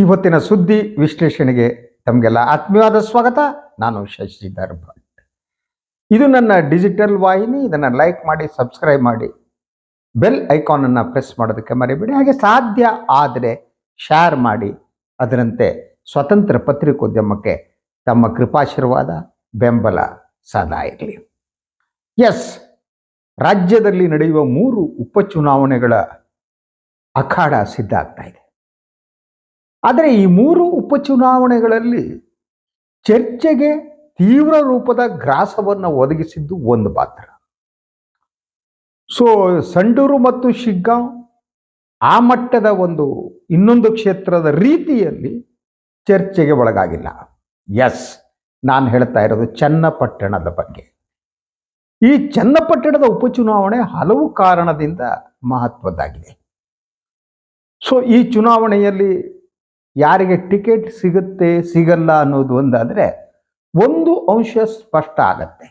ಇವತ್ತಿನ ಸುದ್ದಿ ವಿಶ್ಲೇಷಣೆಗೆ ತಮಗೆಲ್ಲ ಆತ್ಮೀಯವಾದ ಸ್ವಾಗತ. ನಾನು ಶಶಿಧರ್ ಭಟ್ ಇದು ನನ್ನ ಡಿಜಿಟಲ್ ವಾಹಿನಿ. ಇದನ್ನು ಲೈಕ್ ಮಾಡಿ, ಸಬ್ಸ್ಕ್ರೈಬ್ ಮಾಡಿ. ಬೆಲ್ ಐಕಾನನ್ನು ಪ್ರೆಸ್ ಮಾಡೋದಕ್ಕೆ ಮರಿಬೇಡಿ. ಹಾಗೆ ಸಾಧ್ಯ ಆದರೆ ಶೇರ್ ಮಾಡಿ. ಅದರಂತೆ ಸ್ವತಂತ್ರ ಪತ್ರಿಕೋದ್ಯಮಕ್ಕೆ ತಮ್ಮ ಕೃಪಾಶೀರ್ವಾದ, ಬೆಂಬಲ ಸದಾ ಇರಲಿ. ಎಸ್ ರಾಜ್ಯದಲ್ಲಿ ನಡೆಯುವ ಮೂರು ಉಪಚುನಾವಣೆಗಳ ಅಖಾಡ ಸಿದ್ಧ ಆಗ್ತಾ ಇದೆ. ಆದರೆ ಈ ಮೂರು ಉಪಚುನಾವಣೆಗಳಲ್ಲಿ ಚರ್ಚೆಗೆ ತೀವ್ರ ರೂಪದ ಗ್ರಾಸವನ್ನು ಒದಗಿಸಿದ್ದು ಒಂದು ಪಾತ್ರ ಸೊ ಸಂಡೂರು ಮತ್ತು ಶಿಗ್ಗಾಂವ್ ಆ ಮಟ್ಟದ ಒಂದು ಇನ್ನೊಂದು ಕ್ಷೇತ್ರದ ರೀತಿಯಲ್ಲಿ ಚರ್ಚೆಗೆ ಒಳಗಾಗಿಲ್ಲ. ಎಸ್ ನಾನು ಹೇಳ್ತಾ ಇರೋದು ಚನ್ನಪಟ್ಟಣದ ಬಗ್ಗೆ. ಈ ಚನ್ನಪಟ್ಟಣದ ಉಪಚುನಾವಣೆ ಹಲವು ಕಾರಣದಿಂದ ಮಹತ್ವದ್ದಾಗಿದೆ. ಸೊ ಈ ಚುನಾವಣೆಯಲ್ಲಿ ಯಾರಿಗೆ ಟಿಕೆಟ್ ಸಿಗುತ್ತೆ, ಸಿಗಲ್ಲ ಅನ್ನೋದು ಒಂದಾದರೆ ಒಂದು ಅಂಶ ಸ್ಪಷ್ಟ ಆಗತ್ತೆ.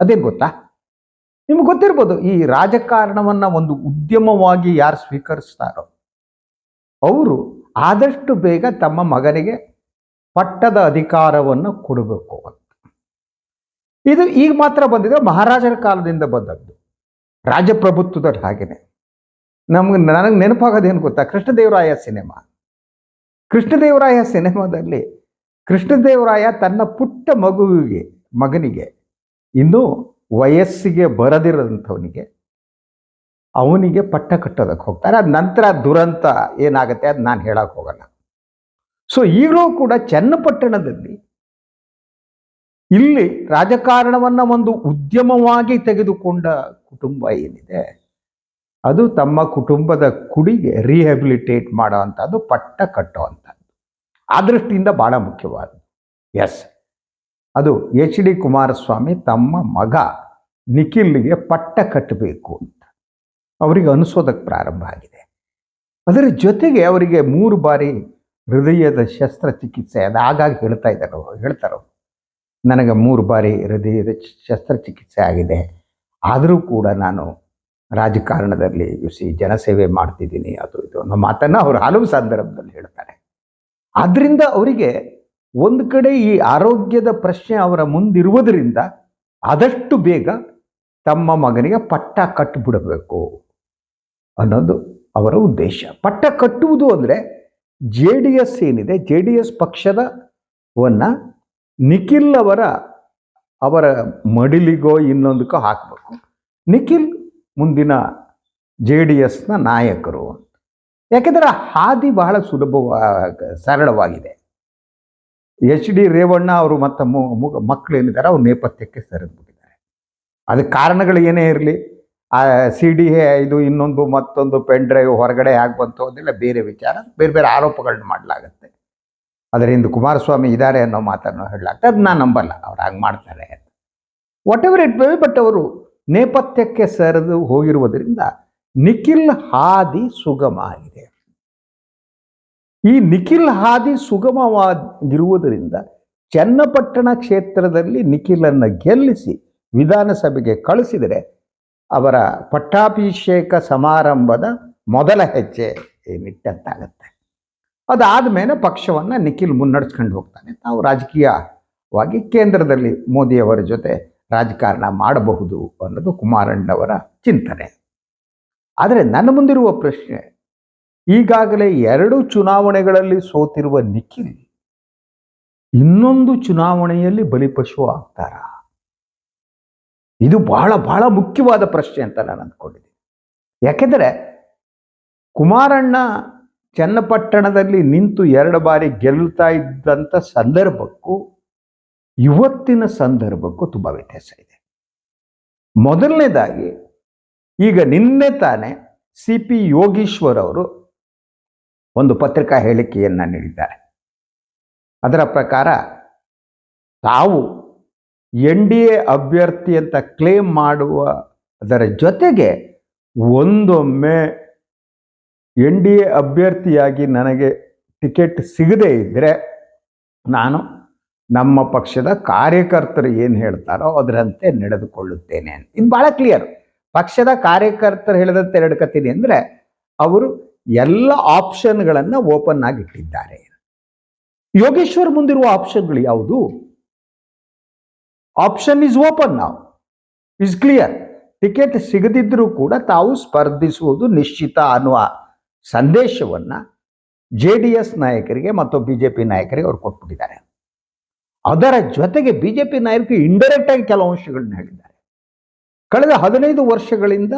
ಅದೇನು ಗೊತ್ತಾ? ನಿಮ್ಗೆ ಗೊತ್ತಿರ್ಬೋದು, ಈ ರಾಜಕಾರಣವನ್ನ ಒಂದು ಉದ್ಯಮವಾಗಿ ಯಾರು ಸ್ವೀಕರಿಸ್ತಾರೋ, ಅವರು ಆದಷ್ಟು ಬೇಗ ತಮ್ಮ ಮಗನಿಗೆ ಪಟ್ಟದ ಅಧಿಕಾರವನ್ನು ಕೊಡಬೇಕು ಅಂತ. ಇದು ಈಗ ಮಾತ್ರ ಬಂದಿದೆ, ಮಹಾರಾಜರ ಕಾಲದಿಂದ ಬಂದದ್ದು. ರಾಜಪ್ರಭುತ್ವದ ಹಾಗೇನೆ. ನಮ್ಗೆ ನನಗೆ ನೆನಪಾಗೋದೇನು ಗೊತ್ತಾ? ಕೃಷ್ಣದೇವರಾಯ ಸಿನಿಮಾ. ಕೃಷ್ಣದೇವರಾಯ ಸಿನಿಮಾದಲ್ಲಿ ಕೃಷ್ಣದೇವರಾಯ ತನ್ನ ಪುಟ್ಟ ಮಗುವಿಗೆ, ಮಗನಿಗೆ, ಇನ್ನೂ ವಯಸ್ಸಿಗೆ ಬರದಿರೋಂಥವನಿಗೆ ಅವನಿಗೆ ಪಟ್ಟ ಕಟ್ಟೋದಕ್ಕೆ ಹೋಗ್ತಾರೆ. ಅದ ನಂತರ ದುರಂತ ಏನಾಗುತ್ತೆ ಅದು ನಾನು ಹೇಳಕ್ಕೆ ಹೋಗಲ್ಲ. ಸೊ ಈಗಲೂ ಕೂಡ ಚನ್ನಪಟ್ಟಣದಲ್ಲಿ ಇಲ್ಲಿ ರಾಜಕಾರಣವನ್ನು ಒಂದು ಉದ್ಯಮವಾಗಿ ತೆಗೆದುಕೊಂಡ ಕುಟುಂಬ ಏನಿದೆ ಅದು ತಮ್ಮ ಕುಟುಂಬದ ಕುಡಿಗೆ ರಿಹ್ಯಾಬಿಲಿಟೇಟ್ ಮಾಡೋ ಅಂಥದ್ದು ಪಟ್ಟ ಕಟ್ಟೋ ಅಂಥದ್ದು ಆ ದೃಷ್ಟಿಯಿಂದ ಭಾಳ ಮುಖ್ಯವಾದ ಎಸ್ ಅದು ಎಚ್ ಡಿ ಕುಮಾರಸ್ವಾಮಿ ತಮ್ಮ ಮಗ ನಿಖಿಲ್ಗೆ ಪಟ್ಟ ಕಟ್ಟಬೇಕು ಅಂತ. ಅವರಿಗೆ ಅನಿಸೋದಕ್ಕೆ ಪ್ರಾರಂಭ ಆಗಿದೆ. ಅದರ ಜೊತೆಗೆ ಅವರಿಗೆ ಮೂರು ಬಾರಿ ಹೃದಯದ ಶಸ್ತ್ರಚಿಕಿತ್ಸೆ, ಅದು ಆಗಾಗ ಹೇಳ್ತಾ ಇದ್ದಾರೆ ಹೇಳ್ತಾರೆ ನನಗೆ ಮೂರು ಬಾರಿ ಹೃದಯದ ಶಸ್ತ್ರಚಿಕಿತ್ಸೆ ಆಗಿದೆ. ಆದರೂ ಕೂಡ ನಾನು ರಾಜಕಾರಣದಲ್ಲಿ ಯುಸಿ ಜನಸೇವೆ ಮಾಡ್ತಿದ್ದೀನಿ. ಅದು ಇದು ಅನ್ನೋ ಮಾತನ್ನು ಅವರು ಹಲವು ಸಂದರ್ಭದಲ್ಲಿ ಹೇಳ್ತಾರೆ. ಆದ್ದರಿಂದ ಅವರಿಗೆ ಒಂದು ಕಡೆ ಈ ಆರೋಗ್ಯದ ಪ್ರಶ್ನೆ ಅವರ ಮುಂದಿರುವುದರಿಂದ ಆದಷ್ಟು ಬೇಗ ತಮ್ಮ ಮಗನಿಗೆ ಪಟ್ಟ ಕಟ್ಟಿಬಿಡಬೇಕು ಅನ್ನೋದು ಅವರ ಉದ್ದೇಶ. ಪಟ್ಟ ಕಟ್ಟುವುದು ಅಂದರೆ ಜೆ ಡಿ ಎಸ್ ಏನಿದೆ, ಜೆ ಡಿ ಎಸ್ ಪಕ್ಷದವನ್ನ ನಿಖಿಲ್ ಅವರ ಅವರ ಮಡಿಲಿಗೋ ಇನ್ನೊಂದಕ್ಕೋ ಹಾಕಬೇಕು. ನಿಖಿಲ್ ಮುಂದಿನ ಜೆ ಡಿ ಎಸ್ನ ನಾಯಕರು ಅಂತ. ಯಾಕೆಂದರೆ ಹಾದಿ ಬಹಳ ಸುಲಭವ, ಸರಳವಾಗಿದೆ. ಎಚ್ ಡಿ ರೇವಣ್ಣ ಅವರು ಮತ್ತು ಮಕ್ಕಳು ಏನಿದ್ದಾರೆ, ಅವ್ರ ನೇಪಥ್ಯಕ್ಕೆ ಸರಿದ್ಬಿಟ್ಟಿದ್ದಾರೆ. ಅದಕ್ಕೆ ಕಾರಣಗಳು ಏನೇ ಇರಲಿ, ಆ ಸಿ ಡಿ ಎ ಇದು ಇನ್ನೊಂದು ಮತ್ತೊಂದು ಪೆನ್ ಡ್ರೈವ್ ಹೊರಗಡೆ ಆಗಿ ಬಂತು ಅದೆಲ್ಲ ಬೇರೆ ವಿಚಾರ, ಬೇರೆ ಬೇರೆ ಆರೋಪಗಳನ್ನ ಮಾಡಲಾಗತ್ತೆ. ಅದರಿಂದ ಕುಮಾರಸ್ವಾಮಿ ಇದ್ದಾರೆ ಅನ್ನೋ ಮಾತನ್ನು ಹೇಳಲಾಗ್ತದೆ ಅದು ನಾನು ನಂಬಲ್ಲ, ಅವ್ರು ಹಾಗೆ ಮಾಡ್ತಾರೆ whatever it be but ಅವರು ನೇಪಥ್ಯಕ್ಕೆ ಸರಿದು ಹೋಗಿರುವುದರಿಂದ ನಿಖಿಲ್ ಹಾದಿ ಸುಗಮ ಆಗಿದೆ ಈ ನಿಖಿಲ್ ಹಾದಿ ಸುಗಮವಾಗಿರುವುದರಿಂದ ಚನ್ನಪಟ್ಟಣ ಕ್ಷೇತ್ರದಲ್ಲಿ ನಿಖಿಲನ್ನು ಗೆಲ್ಲಿಸಿ ವಿಧಾನಸಭೆಗೆ ಕಳಿಸಿದರೆ ಅವರ ಪಟ್ಟಾಭಿಷೇಕ ಸಮಾರಂಭದ ಮೊದಲ ಹೆಜ್ಜೆ ಏನಿಟ್ಟಂತಾಗತ್ತೆ ಅದಾದ ಮೇಲೆ ಪಕ್ಷವನ್ನು ನಿಖಿಲ್ ಮುನ್ನಡೆಸ್ಕೊಂಡು ಹೋಗ್ತಾನೆ. ತಾವು ರಾಜಕೀಯವಾಗಿ ಕೇಂದ್ರದಲ್ಲಿ ಮೋದಿಯವರ ಜೊತೆ ರಾಜಕಾರಣ ಮಾಡಬಹುದು ಅನ್ನೋದು ಕುಮಾರಣ್ಣವರ ಚಿಂತನೆ. ಆದರೆ ನನ್ನ ಮುಂದಿರುವ ಪ್ರಶ್ನೆ, ಈಗಾಗಲೇ ಎರಡು ಚುನಾವಣೆಗಳಲ್ಲಿ ಸೋತಿರುವ ನಿಖಿಲ್ ಇನ್ನೊಂದು ಚುನಾವಣೆಯಲ್ಲಿ ಬಲಿಪಶು ಆಗ್ತಾರ? ಇದು ಬಹಳ ಬಹಳ ಮುಖ್ಯವಾದ ಪ್ರಶ್ನೆ ಅಂತ ನಾನು ಅಂದ್ಕೊಂಡಿದ್ದೀನಿ. ಯಾಕೆಂದರೆ ಕುಮಾರಣ್ಣ ಚನ್ನಪಟ್ಟಣದಲ್ಲಿ ನಿಂತು ಎರಡು ಬಾರಿ ಗೆಲ್ಲುತ್ತಾ ಇದ್ದಂಥ ಸಂದರ್ಭಕ್ಕೂ ಇವತ್ತಿನ ಸಂದರ್ಭಕ್ಕೂ ತುಂಬ ವ್ಯತ್ಯಾಸ ಇದೆ. ಮೊದಲನೇದಾಗಿ, ಈಗ ನಿನ್ನೆ ತಾನೇ ಸಿ ಪಿ ಯೋಗೀಶ್ವರ್ ಅವರು ಒಂದು ಪತ್ರಿಕಾ ಹೇಳಿಕೆಯನ್ನು ನೀಡಿದ್ದಾರೆ. ಅದರ ಪ್ರಕಾರ ತಾವು ಎನ್ ಡಿ ಎ ಅಭ್ಯರ್ಥಿ ಅಂತ ಕ್ಲೇಮ್ ಮಾಡುವ, ಅದರ ಜೊತೆಗೆ ಒಂದೊಮ್ಮೆ ಎನ್ ಡಿ ಎ ಅಭ್ಯರ್ಥಿಯಾಗಿ ನನಗೆ ಟಿಕೆಟ್ ಸಿಗದೇ ಇದ್ದರೆ ನಾನು ನಮ್ಮ ಪಕ್ಷದ ಕಾರ್ಯಕರ್ತರು ಏನು ಹೇಳ್ತಾರೋ ಅದರಂತೆ ನಡೆದುಕೊಳ್ಳುತ್ತೇನೆ ಅಂತ. ಇದು ಭಾಳ ಕ್ಲಿಯರ್ ಪಕ್ಷದ ಕಾರ್ಯಕರ್ತರು ಹೇಳಿದಂತೆ ನಡ್ಕತೀನಿ ಅಂದರೆ ಅವರು ಎಲ್ಲ ಆಪ್ಷನ್ಗಳನ್ನು ಓಪನ್ ಆಗಿ ಇಟ್ಟಿದ್ದಾರೆ. ಯೋಗೇಶ್ವರ್ ಮುಂದಿರುವ ಆಪ್ಷನ್ಗಳು ಯಾವುದು? ಆಪ್ಷನ್ ಇಸ್ ಓಪನ್ ನಾವು ಇಸ್ ಕ್ಲಿಯರ್ ಟಿಕೆಟ್ ಸಿಗದಿದ್ದರೂ ಕೂಡ ತಾವು ಸ್ಪರ್ಧಿಸುವುದು ನಿಶ್ಚಿತ ಅನ್ನುವ ಸಂದೇಶವನ್ನ ಜೆ ಡಿ ಎಸ್ ನಾಯಕರಿಗೆ ಮತ್ತು ಬಿಜೆಪಿ ನಾಯಕರಿಗೆ ಅವ್ರು ಕೊಟ್ಬಿಟ್ಟಿದ್ದಾರೆ. ಅದರ ಜೊತೆಗೆ ಬಿಜೆಪಿ ನಾಯಕರು ಇಂಡೈರೆಕ್ಟ್ ಆಗಿ ಕೆಲವು ಅಂಶಗಳನ್ನ ಹೇಳಿದ್ದಾರೆ. ಕಳೆದ ಹದಿನೈದು ವರ್ಷಗಳಿಂದ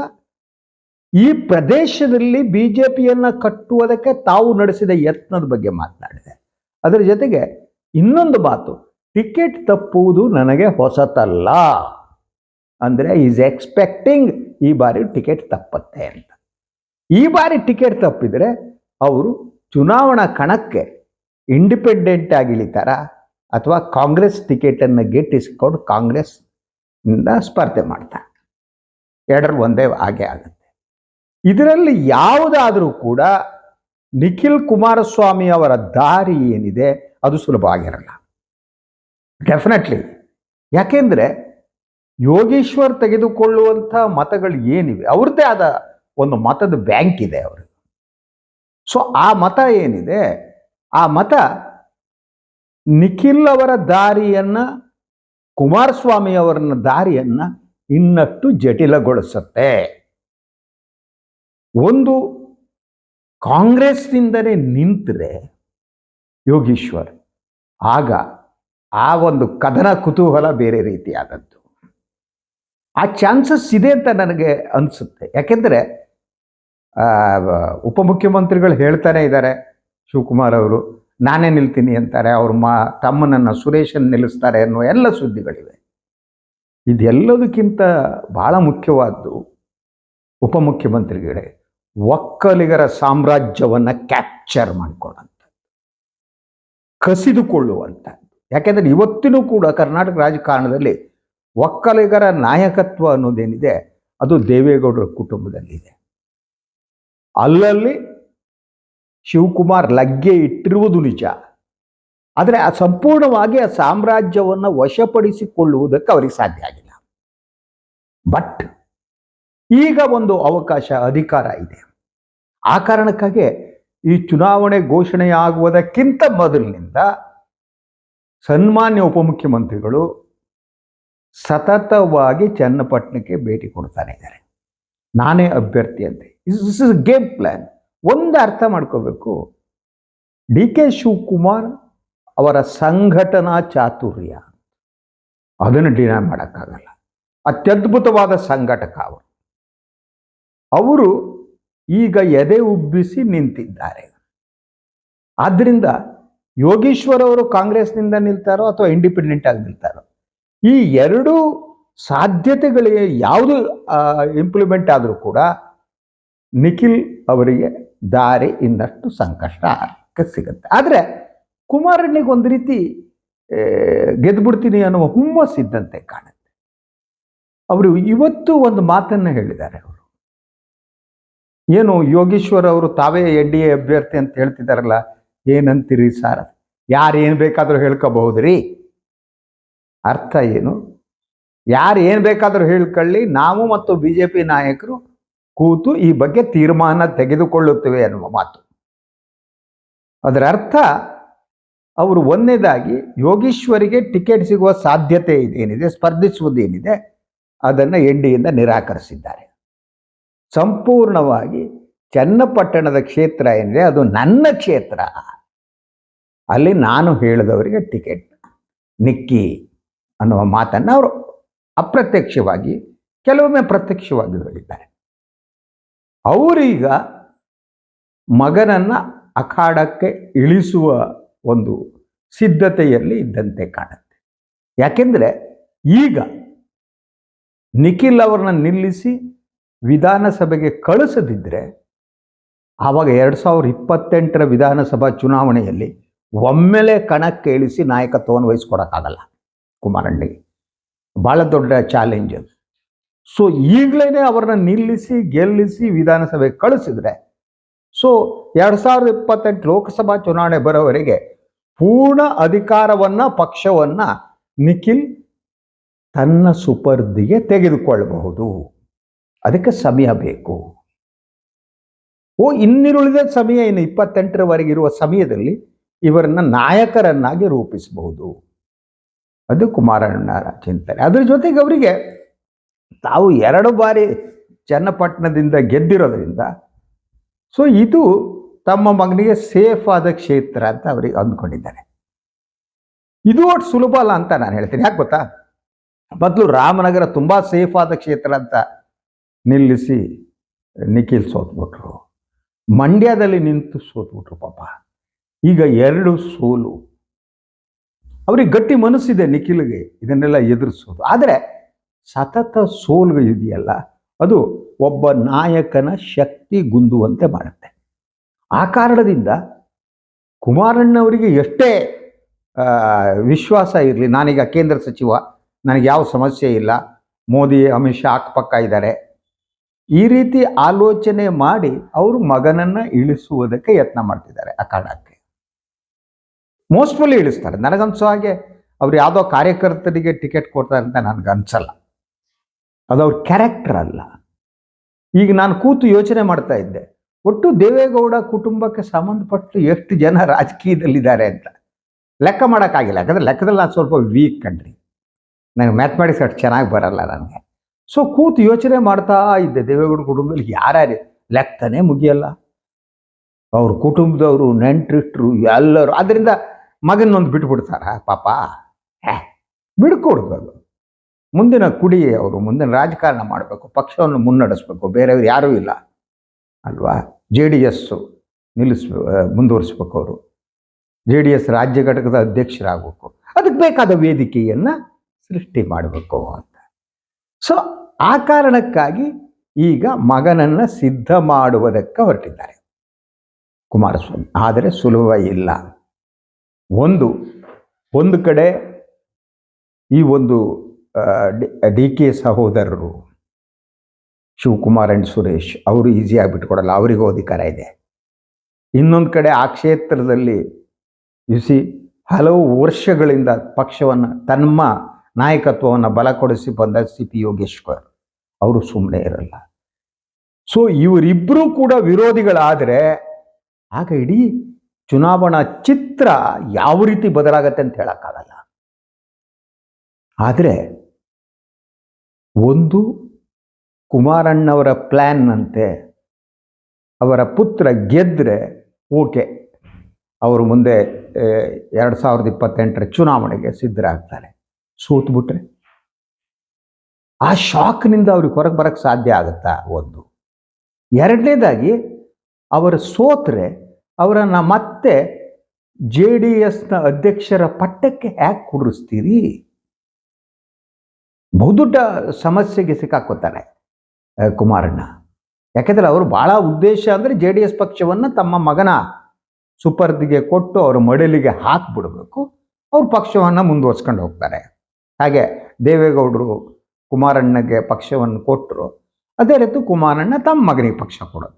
ಈ ಪ್ರದೇಶದಲ್ಲಿ ಬಿಜೆಪಿಯನ್ನ ಕಟ್ಟುವುದಕ್ಕೆ ತಾವು ನಡೆಸಿದ ಯತ್ನದ ಬಗ್ಗೆ ಮಾತನಾಡಿದೆ. ಅದರ ಜೊತೆಗೆ ಇನ್ನೊಂದು ಮಾತು, ಟಿಕೆಟ್ ತಪ್ಪುವುದು ನನಗೆ ಹೊಸತಲ್ಲ ಅಂದರೆ ಈಸ್ ಎಕ್ಸ್ಪೆಕ್ಟಿಂಗ್ ಈ ಬಾರಿ ಟಿಕೆಟ್ ತಪ್ಪತ್ತೆ ಅಂತ. ಈ ಬಾರಿ ಟಿಕೆಟ್ ತಪ್ಪಿದರೆ ಅವರು ಚುನಾವಣಾ ಕಣಕ್ಕೆ ಇಂಡಿಪೆಂಡೆಂಟ್ ಆಗಿ ಇಳಿತಾರ? ಅಥವಾ ಕಾಂಗ್ರೆಸ್ ಟಿಕೆಟನ್ನು ಗಿಟ್ಟಿಸಿಕೊಂಡು ಕಾಂಗ್ರೆಸ್ ಇಂದ ಸ್ಪರ್ಧೆ ಮಾಡ್ತಾರೆ ಎರಡರ ಒಂದೇ ಹಾಗೆ ಆಗುತ್ತೆ. ಇದರಲ್ಲಿ ಯಾವುದಾದರೂ ಕೂಡ ನಿಖಿಲ್ ಕುಮಾರಸ್ವಾಮಿ ಅವರ ದಾರಿ ಏನಿದೆ ಅದು ಸುಲಭ ಆಗಿರಲ್ಲ ಡೆಫಿನೆಟ್ಲಿ ಯಾಕೆಂದ್ರೆ ಯೋಗೀಶ್ವರ್ ತೆಗೆದುಕೊಳ್ಳುವಂಥ ಮತಗಳು ಏನಿವೆ, ಅವ್ರದ್ದೇ ಆದ ಒಂದು ಮತದ ಬ್ಯಾಂಕ್ ಇದೆ ಅವರು ಸೊ ಆ ಮತ ಏನಿದೆ, ಆ ಮತ ನಿಖಿಲ್ ಅವರ ದಾರಿಯನ್ನ ಕುಮಾರಸ್ವಾಮಿ ಅವರನ್ನ ದಾರಿಯನ್ನ ಇನ್ನಷ್ಟು ಜಟಿಲಗೊಳಿಸುತ್ತೆ. ಒಂದು ಕಾಂಗ್ರೆಸ್ನಿಂದಲೇ ನಿಂತರೆ ಯೋಗೀಶ್ವರ್, ಆಗ ಆ ಒಂದು ಕದನ ಕುತೂಹಲ ಬೇರೆ ರೀತಿಯಾದದ್ದು. ಆ ಚಾನ್ಸಸ್ ಇದೆ ಅಂತ ನನಗೆ ಅನಿಸುತ್ತೆ. ಯಾಕೆಂದರೆ ಉಪಮುಖ್ಯಮಂತ್ರಿಗಳು ಹೇಳ್ತಾನೆ ಇದ್ದಾರೆ ಶಿವಕುಮಾರ್ ಅವರು ನಾನೇ ನಿಲ್ತೀನಿ ಅಂತಾರೆ, ಅವ್ರ ಮಾ, ತಮ್ಮನನ್ನು ಸುರೇಶನ್ ನಿಲ್ಲಿಸ್ತಾರೆ ಅನ್ನೋ ಎಲ್ಲ ಸುದ್ದಿಗಳಿವೆ. ಇದೆಲ್ಲದಕ್ಕಿಂತ ಭಾಳ ಮುಖ್ಯವಾದ್ದು ಉಪಮುಖ್ಯಮಂತ್ರಿಗಳೇ, ಒಕ್ಕಲಿಗರ ಸಾಮ್ರಾಜ್ಯವನ್ನು ಕ್ಯಾಪ್ಚರ್ ಮಾಡಿಕೊಳ್ಳುವಂಥದ್ದು, ಕಸಿದುಕೊಳ್ಳುವಂಥದ್ದು. ಯಾಕೆಂದರೆ ಇವತ್ತಿನೂ ಕೂಡ ಕರ್ನಾಟಕ ರಾಜಕಾರಣದಲ್ಲಿ ಒಕ್ಕಲಿಗರ ನಾಯಕತ್ವ ಅನ್ನೋದೇನಿದೆ, ಅದು ದೇವೇಗೌಡರ ಕುಟುಂಬದಲ್ಲಿದೆ. ಅಲ್ಲಲ್ಲಿ ಶಿವಕುಮಾರ್ ಲಗ್ಗೆ ಇಟ್ಟಿರುವುದು ನಿಜ. ಆದರೆ ಆ ಸಂಪೂರ್ಣವಾಗಿ ಆ ಸಾಮ್ರಾಜ್ಯವನ್ನು ವಶಪಡಿಸಿಕೊಳ್ಳುವುದಕ್ಕೆ ಅವರಿಗೆ ಸಾಧ್ಯ ಆಗಿಲ್ಲ. ಬಟ್ ಈಗ ಒಂದು ಅವಕಾಶ, ಅಧಿಕಾರ ಇದೆ. ಆ ಕಾರಣಕ್ಕಾಗಿ ಈ ಚುನಾವಣೆ ಘೋಷಣೆಯಾಗುವುದಕ್ಕಿಂತ ಮೊದಲಿನಿಂದ ಸನ್ಮಾನ್ಯ ಉಪಮುಖ್ಯಮಂತ್ರಿಗಳು ಸತತವಾಗಿ ಚನ್ನಪಟ್ಟಣಕ್ಕೆ ಭೇಟಿ ಕೊಡ್ತಾನೆ ಇದ್ದಾರೆ. ನಾನೇ ಅಭ್ಯರ್ಥಿ ಅಂತ. ಇಸ್ ಇಸ್ ಗೇಮ್ ಪ್ಲಾನ್ ಒಂದು ಅರ್ಥ ಮಾಡ್ಕೋಬೇಕು. ಡಿ ಕೆ ಶಿವಕುಮಾರ್ ಅವರ ಸಂಘಟನಾ ಚಾತುರ್ಯ. ಅದನ್ನು ಡಿನೈ ಮಾಡೋಕ್ಕಾಗಲ್ಲ. ಅತ್ಯದ್ಭುತವಾದ ಸಂಘಟಕ ಅವರು. ಅವರು ಈಗ ಎದೆ ಉಬ್ಬಿಸಿ ನಿಂತಿದ್ದಾರೆ. ಆದ್ದರಿಂದ ಯೋಗೀಶ್ವರ್ ಅವರು ಕಾಂಗ್ರೆಸ್ನಿಂದ ನಿಲ್ತಾರೋ ಅಥವಾ ಇಂಡಿಪೆಂಡೆಂಟ್ ಆಗಿ ನಿಲ್ತಾರೋ? ಈ ಎರಡೂ ಸಾಧ್ಯತೆಗಳಿಗೆ ಯಾವುದು ಇಂಪ್ಲಿಮೆಂಟ್ ಆದರೂ ಕೂಡ ನಿಖಿಲ್ ಅವರಿಗೆ ದಾರಿ ಇನ್ನಷ್ಟು ಸಂಕಷ್ಟ ಸಿಗುತ್ತೆ. ಆದರೆ ಕುಮಾರಣ್ಣಿಗೆ ಒಂದು ರೀತಿ ಗೆದ್ದುಬಿಡ್ತೀನಿ ಅನ್ನುವ ಹುಮ್ಮಸ್ಸಿದ್ದಂತೆ ಕಾಣುತ್ತೆ. ಅವರು ಇವತ್ತು ಒಂದು ಮಾತನ್ನು ಹೇಳಿದ್ದಾರೆ ಅವರು. ಏನು ಯೋಗೀಶ್ವರ್ ಅವರು ತಾವೇ ಎನ್ ಡಿ ಎ ಅಭ್ಯರ್ಥಿ ಅಂತ ಹೇಳ್ತಿದ್ದಾರಲ್ಲ, ಏನಂತೀರಿ ಸರ್? ಯಾರು ಏನು ಬೇಕಾದರೂ ಹೇಳ್ಕೋಬಹುದ್ರಿ? ಅರ್ಥ ಏನು? ಯಾರು ಏನು ಬೇಕಾದರೂ ಹೇಳ್ಕೊಳ್ಳಿ, ನಾವು ಮತ್ತು ಬಿ ಜೆ ಪಿ ನಾಯಕರು ಕೂತು ಈ ಬಗ್ಗೆ ತೀರ್ಮಾನ ತೆಗೆದುಕೊಳ್ಳುತ್ತವೆ ಅನ್ನುವ ಮಾತು. ಅದರ ಅರ್ಥ ಅವರು ಒಂದನೇದಾಗಿ ಯೋಗೀಶ್ವರಿಗೆ ಟಿಕೆಟ್ ಸಿಗುವ ಸಾಧ್ಯತೆ ಇದೇನಿದೆ ಸ್ಪರ್ಧಿಸುವುದೇನಿದೆ, ಅದನ್ನು ಎನ್ ಡಿಯಿಂದ ನಿರಾಕರಿಸಿದ್ದಾರೆ. ಸಂಪೂರ್ಣವಾಗಿ ಚನ್ನಪಟ್ಟಣದ ಕ್ಷೇತ್ರ ಏನಿದೆ, ಅದು ನನ್ನ ಕ್ಷೇತ್ರ. ಅಲ್ಲಿ ನಾನು ಹೇಳಿದವರಿಗೆ ಟಿಕೆಟ್, ನಿಕ್ಕಿ ಅನ್ನುವ ಮಾತನ್ನು ಅವರು ಅಪ್ರತ್ಯಕ್ಷವಾಗಿ, ಕೆಲವೊಮ್ಮೆ ಪ್ರತ್ಯಕ್ಷವಾಗಿ ಹೇಳಿದ್ದಾರೆ. ಅವರೀಗ ಮಗನನ್ನ ಅಖಾಡಕ್ಕೆ ಇಳಿಸುವ ಒಂದು ಸಿದ್ಧತೆಯಲ್ಲಿ ಇದ್ದಂತೆ ಕಾಣುತ್ತೆ. ಯಾಕೆಂದರೆ ಈಗ ನಿಖಿಲ್ ಅವ್ರನ್ನ ನಿಲ್ಲಿಸಿ ವಿಧಾನಸಭೆಗೆ ಕಳಿಸದಿದ್ದರೆ ಆವಾಗ ಎರಡು ಸಾವಿರದ ಇಪ್ಪತ್ತೆಂಟರ ವಿಧಾನಸಭಾ ಚುನಾವಣೆಯಲ್ಲಿ ಒಮ್ಮೆಲೆ ಕಣಕ್ಕೆ ಇಳಿಸಿ ನಾಯಕತ್ವವನ್ನು ವಹಿಸ್ಕೊಡೋಕ್ಕಾಗಲ್ಲ ಕುಮಾರಣ್ಣಿಗೆ. ಭಾಳ ದೊಡ್ಡ ಚಾಲೆಂಜ್ ಅದು. ಸೊ ಈಗಲೇ ಅವರನ್ನ ನಿಲ್ಲಿಸಿ, ಗೆಲ್ಲಿಸಿ ವಿಧಾನಸಭೆ ಕಳಿಸಿದ್ರೆ ಸೊ ಎರಡ್ ಸಾವಿರದ ಇಪ್ಪತ್ತೆಂಟು ಲೋಕಸಭಾ ಚುನಾವಣೆ ಬರೋವರೆಗೆ ಪೂರ್ಣ ಅಧಿಕಾರವನ್ನ, ಪಕ್ಷವನ್ನ ನಿಖಿಲ್ ತನ್ನ ಸುಪರ್ದಿಗೆ ತೆಗೆದುಕೊಳ್ಳಬಹುದು. ಅದಕ್ಕೆ ಸಮಯ ಬೇಕು. ಓ, ಇನ್ನಿರುಳಿದ ಸಮಯ ಇನ್ನು ಇಪ್ಪತ್ತೆಂಟರವರೆಗೆ ಇರುವ ಸಮಯದಲ್ಲಿ ಇವರನ್ನ ನಾಯಕರನ್ನಾಗಿ ರೂಪಿಸಬಹುದು. ಅದು ಕುಮಾರಣ್ಣರ ಚಿಂತನೆ. ಅದ್ರ ಜೊತೆಗೆ ಅವರಿಗೆ ತಾವು ಎರಡು ಬಾರಿ ಚನ್ನಪಟ್ಟಣದಿಂದ ಗೆದ್ದಿರೋದ್ರಿಂದ, ಸೊ ಇದು ತಮ್ಮ ಮಗನಿಗೆ ಸೇಫ್ ಆದ ಕ್ಷೇತ್ರ ಅಂತ ಅವರಿಗೆ ಅಂದ್ಕೊಂಡಿದ್ದಾರೆ. ಇದು ಒಟ್ಟು ಸುಲಭ ಅಲ್ಲ ಅಂತ ನಾನು ಹೇಳ್ತೀನಿ. ಯಾಕೆ ಗೊತ್ತಾ? ಮೊದಲು ರಾಮನಗರ ತುಂಬ ಸೇಫ್ ಆದ ಕ್ಷೇತ್ರ ಅಂತ ನಿಲ್ಲಿಸಿ ನಿಖಿಲ್ ಸೋತ್ಬಿಟ್ರು. ಮಂಡ್ಯದಲ್ಲಿ ನಿಂತು ಸೋತ್ಬಿಟ್ರು ಪಾಪ. ಈಗ ಎರಡು ಸೋಲು. ಅವ್ರಿಗೆ ಗಟ್ಟಿ ಮನಸ್ಸಿದೆ ನಿಖಿಲ್ಗೆ ಇದನ್ನೆಲ್ಲ ಎದುರಿಸೋದು. ಆದರೆ ಸತತ ಸೋಲು ಇದೆಯಲ್ಲ, ಅದು ಒಬ್ಬ ನಾಯಕನ ಶಕ್ತಿ ಗುಂದುವಂತೆ ಮಾಡುತ್ತೆ. ಆ ಕಾರಣದಿಂದ ಕುಮಾರಣ್ಣವರಿಗೆ ಎಷ್ಟೇ ವಿಶ್ವಾಸ ಇರಲಿ, ನಾನೀಗ ಕೇಂದ್ರ ಸಚಿವ, ನನಗೆ ಯಾವ ಸಮಸ್ಯೆ ಇಲ್ಲ, ಮೋದಿ, ಅಮಿತ್ ಶಾ ಅಕ್ಕಪಕ್ಕ ಇದ್ದಾರೆ, ಈ ರೀತಿ ಆಲೋಚನೆ ಮಾಡಿ ಅವರು ಮಗನನ್ನ ಇಳಿಸುವುದಕ್ಕೆ ಯತ್ನ ಮಾಡ್ತಿದ್ದಾರೆ ಆ ಕಾರಣಕ್ಕೆ. ಮೋಸ್ಟ್ಫುಲಿ ಇಳಿಸ್ತಾರೆ. ನನಗನ್ಸೋ ಹಾಗೆ ಅವ್ರು ಯಾವುದೋ ಕಾರ್ಯಕರ್ತರಿಗೆ ಟಿಕೆಟ್ ಕೊಡ್ತಾರೆ ಅಂತ ನನಗೆ ಅನ್ಸಲ್ಲ ಅದು ಅವ್ರ ಕ್ಯಾರೆಕ್ಟರ್ ಅಲ್ಲ. ಈಗ ನಾನು ಕೂತು ಯೋಚನೆ ಮಾಡ್ತಾ ಇದ್ದೆ, ಒಟ್ಟು ದೇವೇಗೌಡ ಕುಟುಂಬಕ್ಕೆ ಸಂಬಂಧಪಟ್ಟು ಎಷ್ಟು ಜನ ರಾಜಕೀಯದಲ್ಲಿದ್ದಾರೆ ಅಂತ. ಲೆಕ್ಕ ಮಾಡೋಕ್ಕಾಗಿಲ್ಲ, ಯಾಕಂದ್ರೆ ಲೆಕ್ಕದಲ್ಲಿ ನಾನು ಸ್ವಲ್ಪ ವೀಕ್ ಕಣ್ರಿ. ನನಗೆ ಮ್ಯಾಥಮೆಟಿಕ್ಸ್ ಅಷ್ಟು ಚೆನ್ನಾಗಿ ಬರಲ್ಲ ನನಗೆ. ಸೊ ಕೂತು ಯೋಚನೆ ಮಾಡ್ತಾ ಇದ್ದೆ, ದೇವೇಗೌಡ ಕುಟುಂಬದಲ್ಲಿ ಯಾರ್ಯಾರು, ಲೆಕ್ಕನೇ ಮುಗಿಯಲ್ಲ. ಅವ್ರ ಕುಟುಂಬದವರು ನೆಂಟ್ರಿಷ್ಟರು ಎಲ್ಲರೂ ಅದರಿಂದ ಮಗನೊಂದು ಬಿಟ್ಬಿಡ್ತಾರ ಪಾಪ? ಹೇ, ಬಿಡ್ಕೊಡ್ದು ಅದು. ಮುಂದಿನ ಕುಡಿ ಅವರು, ಮುಂದಿನ ರಾಜಕಾರಣ ಮಾಡಬೇಕು, ಪಕ್ಷವನ್ನು ಮುನ್ನಡೆಸಬೇಕು, ಬೇರೆಯವ್ರು ಯಾರೂ ಇಲ್ಲ, ಅಲ್ವಾ? ಜೆ ಡಿ ಎಸ್ಸು ನಿಲ್ಲಿಸ್ಬೇಕು ಮುಂದುವರಿಸ್ಬೇಕು ಅವರು. ಜೆ ಡಿ ಎಸ್ ರಾಜ್ಯ ಘಟಕದ ಅಧ್ಯಕ್ಷರಾಗಬೇಕು. ಅದಕ್ಕೆ ಬೇಕಾದ ವೇದಿಕೆಯನ್ನು ಸೃಷ್ಟಿ ಮಾಡಬೇಕು ಅಂತ. ಸೊ ಆ ಕಾರಣಕ್ಕಾಗಿ ಈಗ ಮಗನನ್ನು ಸಿದ್ಧ ಮಾಡುವುದಕ್ಕೆ ಹೊರಟಿದ್ದಾರೆ. ಕುಮಾರಸ್ವಾಮಿ. ಆದರೆ ಸುಲಭ ಇಲ್ಲ. ಒಂದು ಒಂದು ಕಡೆ ಈ ಒಂದು ಡಿ ಕೆ ಸಹೋದರರು ಶಿವಕುಮಾರ್ ಅಂಡ್ ಸುರೇಶ್, ಅವರು ಈಸಿಯಾಗಿ ಬಿಟ್ಕೊಡಲ್ಲ, ಅವರಿಗೂ ಅಧಿಕಾರ ಇದೆ. ಇನ್ನೊಂದು ಕಡೆ ಆ ಕ್ಷೇತ್ರದಲ್ಲಿ ಯುಸಿ ಹಲವು ವರ್ಷಗಳಿಂದ ಪಕ್ಷವನ್ನು ತಮ್ಮ ನಾಯಕತ್ವವನ್ನು ಬಲಕೊಡಿಸಿ ಬಂದ ಸಿ ಪಿ ಯೋಗೇಶ್ವರ್ ಅವರು ಸುಮ್ಮನೆ ಇರಲ್ಲ. ಸೊ ಇವರಿಬ್ಬರೂ ಕೂಡ ವಿರೋಧಿಗಳಾದರೆ, ಆಗ ಇಡೀ ಚುನಾವಣಾ ಚಿತ್ರ ಯಾವ ರೀತಿ ಬದಲಾಗತ್ತೆ ಅಂತ ಹೇಳೋಕ್ಕಾಗಲ್ಲ. ಆದರೆ ಒಂದು ಕುಮಾರಣ್ಣವರ ಪ್ಲ್ಯಾನ್ನಂತೆ ಅವರ ಪುತ್ರ ಗೆದ್ದರೆ ಓಕೆ, ಅವರು ಮುಂದೆ ಎರಡು ಸಾವಿರದ ಇಪ್ಪತ್ತೆಂಟರ ಚುನಾವಣೆಗೆ ಸಿದ್ಧರಾಗ್ತಾರೆ. ಸೋತ್ಬಿಟ್ರೆ ಆ ಶಾಕ್ನಿಂದ ಅವ್ರಿಗೆ ಹೊರಗೆ ಬರೋಕ್ಕೆ ಸಾಧ್ಯ ಆಗುತ್ತಾ? ಒಂದು. ಎರಡನೇದಾಗಿ, ಅವರು ಸೋತ್ರೆ, ಅವರನ್ನು ಮತ್ತೆ ಜೆ ಡಿ ಎಸ್ನ ಅಧ್ಯಕ್ಷರ ಪಟ್ಟಕ್ಕೆ ಹ್ಯಾಕ್ ಕುಡಿಸ್ತೀರಿ? ಬಹುದೊಡ್ಡ ಸಮಸ್ಯೆಗೆ ಸಿಕ್ಕಾಕೋತಾರೆ ಕುಮಾರಣ್ಣ. ಯಾಕೆಂದರೆ ಅವರು ಭಾಳ ಉದ್ದೇಶ ಅಂದರೆ ಜೆ ಡಿ ಎಸ್ ಪಕ್ಷವನ್ನು ತಮ್ಮ ಮಗನ ಸುಪರ್ದಿಗೆ ಕೊಟ್ಟು ಅವರ ಮಡಲಿಗೆ ಹಾಕಿಬಿಡಬೇಕು. ಅವ್ರ ಪಕ್ಷವನ್ನು ಮುಂದುವರ್ಸ್ಕೊಂಡು ಹೋಗ್ತಾರೆ. ಹಾಗೆ ದೇವೇಗೌಡರು ಕುಮಾರಣ್ಣಗೆ ಪಕ್ಷವನ್ನು ಕೊಟ್ಟರು ಅದೇ ರೀತಿ ಕುಮಾರಣ್ಣ ತಮ್ಮ ಮಗನಿಗೆ ಪಕ್ಷ ಕೊಡೋದು,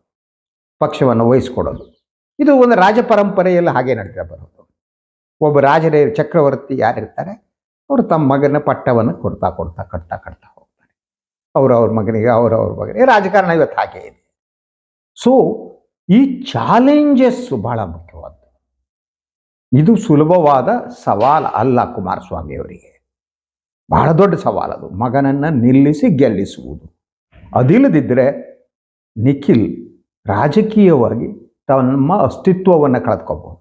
ಪಕ್ಷವನ್ನು ವಹಿಸ್ಕೊಡೋದು. ಇದು ಒಂದು ರಾಜ ಪರಂಪರೆಯಲ್ಲಿ ಹಾಗೆ ನಡೀತಾ ಬರೋದು. ಒಬ್ಬ ರಾಜರೇ ಚಕ್ರವರ್ತಿ ಯಾರಿರ್ತಾರೆ? ಅವರು ತಮ್ಮ ಮಗನ ಪಟ್ಟವನ್ನು ಕೊಡ್ತಾ ಕೊಡ್ತಾ ಕಟ್ತಾ ಕಟ್ತಾ ಹೋಗ್ತಾರೆ. ಅವರವ್ರ ಅವ್ರ ಮಗನಿಗೆ ಅವರವ್ರ ಅವ್ರ ಮಗನಿಗೆ. ರಾಜಕಾರಣ ಇವತ್ತು ಹಾಗೆ ಇದೆ. ಸೊ ಈ ಚಾಲೆಂಜಸ್ ಬಹಳ ಮುಖ್ಯವಾದ್ದು. ಇದು ಸುಲಭವಾದ ಸವಾಲು ಅಲ್ಲ ಕುಮಾರಸ್ವಾಮಿ ಅವರಿಗೆ ಬಹಳ ದೊಡ್ಡ ಸವಾಲದು ಮಗನನ್ನು ನಿಲ್ಲಿಸಿ ಗೆಲ್ಲಿಸುವುದು. ಅದಿಲ್ಲದಿದ್ದರೆ ನಿಖಿಲ್ ರಾಜಕೀಯವಾಗಿ ತಮ್ಮ ಅಸ್ತಿತ್ವವನ್ನು ಕಳೆದುಕೋಬಹುದು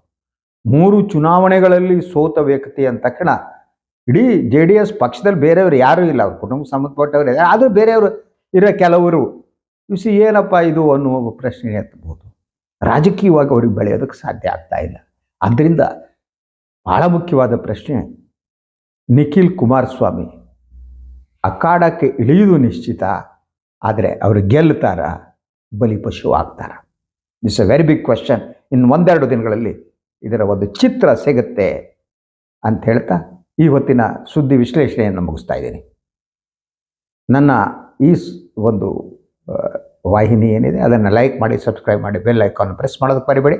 ಮೂರು ಚುನಾವಣೆಗಳಲ್ಲಿ ಸೋತ ವ್ಯಕ್ತಿ ಅಂದ ತಕ್ಷಣ ಇಡೀ ಜೆ ಡಿ ಎಸ್ ಪಕ್ಷದಲ್ಲಿ ಬೇರೆಯವರು ಯಾರೂ ಇಲ್ಲ ಅವ್ರ ಕುಟುಂಬ ಸಂಬಂಧಪಟ್ಟವರು. ಆದರೂ ಬೇರೆಯವರು ಇರೋ ಕೆಲವರು ಇಸಿ ಏನಪ್ಪ ಇದು? ಅನ್ನುವ ಪ್ರಶ್ನೆ ಎತ್ತಬಹುದು ರಾಜಕೀಯವಾಗಿ ಅವ್ರಿಗೆ ಬೆಳೆಯೋದಕ್ಕೆ ಸಾಧ್ಯ ಆಗ್ತಾ ಇಲ್ಲ. ಆದ್ದರಿಂದ ಬಹಳ ಮುಖ್ಯವಾದ ಪ್ರಶ್ನೆ, ನಿಖಿಲ್ ಕುಮಾರಸ್ವಾಮಿ ಅಖಾಡಕ್ಕೆ ಇಳಿಯುವುದು ನಿಶ್ಚಿತ, ಆದರೆ ಅವರು ಗೆಲ್ತಾರ ಬಲಿಪಶು ಆಗ್ತಾರ? It's a very big question ಇನ್ನು ಒಂದೆರಡು ದಿನಗಳಲ್ಲಿ ಇದರ ಒಂದು ಚಿತ್ರ ಸಿಗುತ್ತೆ ಅಂತ ಹೇಳ್ತಾ ಈ ಹೊತ್ತಿನ ಸುದ್ದಿ ವಿಶ್ಲೇಷಣೆಯನ್ನು ಮುಗಿಸ್ತಾ ಇದ್ದೀನಿ. ನನ್ನ ಈ ಒಂದು ವಾಹಿನಿ ಏನಿದೆ, ಅದನ್ನು ಲೈಕ್ ಮಾಡಿ, ಸಬ್ಸ್ಕ್ರೈಬ್ ಮಾಡಿ, ಬೆಲ್ ಐಕಾನ್ ಪ್ರೆಸ್ ಮಾಡೋದಕ್ಕೆ ಬರಿಬೇಡಿ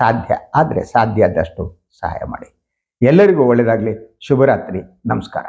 ಸಾಧ್ಯ ಆದರೆ ಸಾಧ್ಯ ಆದಷ್ಟು ಸಹಾಯ ಮಾಡಿ. ಎಲ್ಲರಿಗೂ ಒಳ್ಳೆಯದಾಗಲಿ ಶುಭರಾತ್ರಿ. ನಮಸ್ಕಾರ.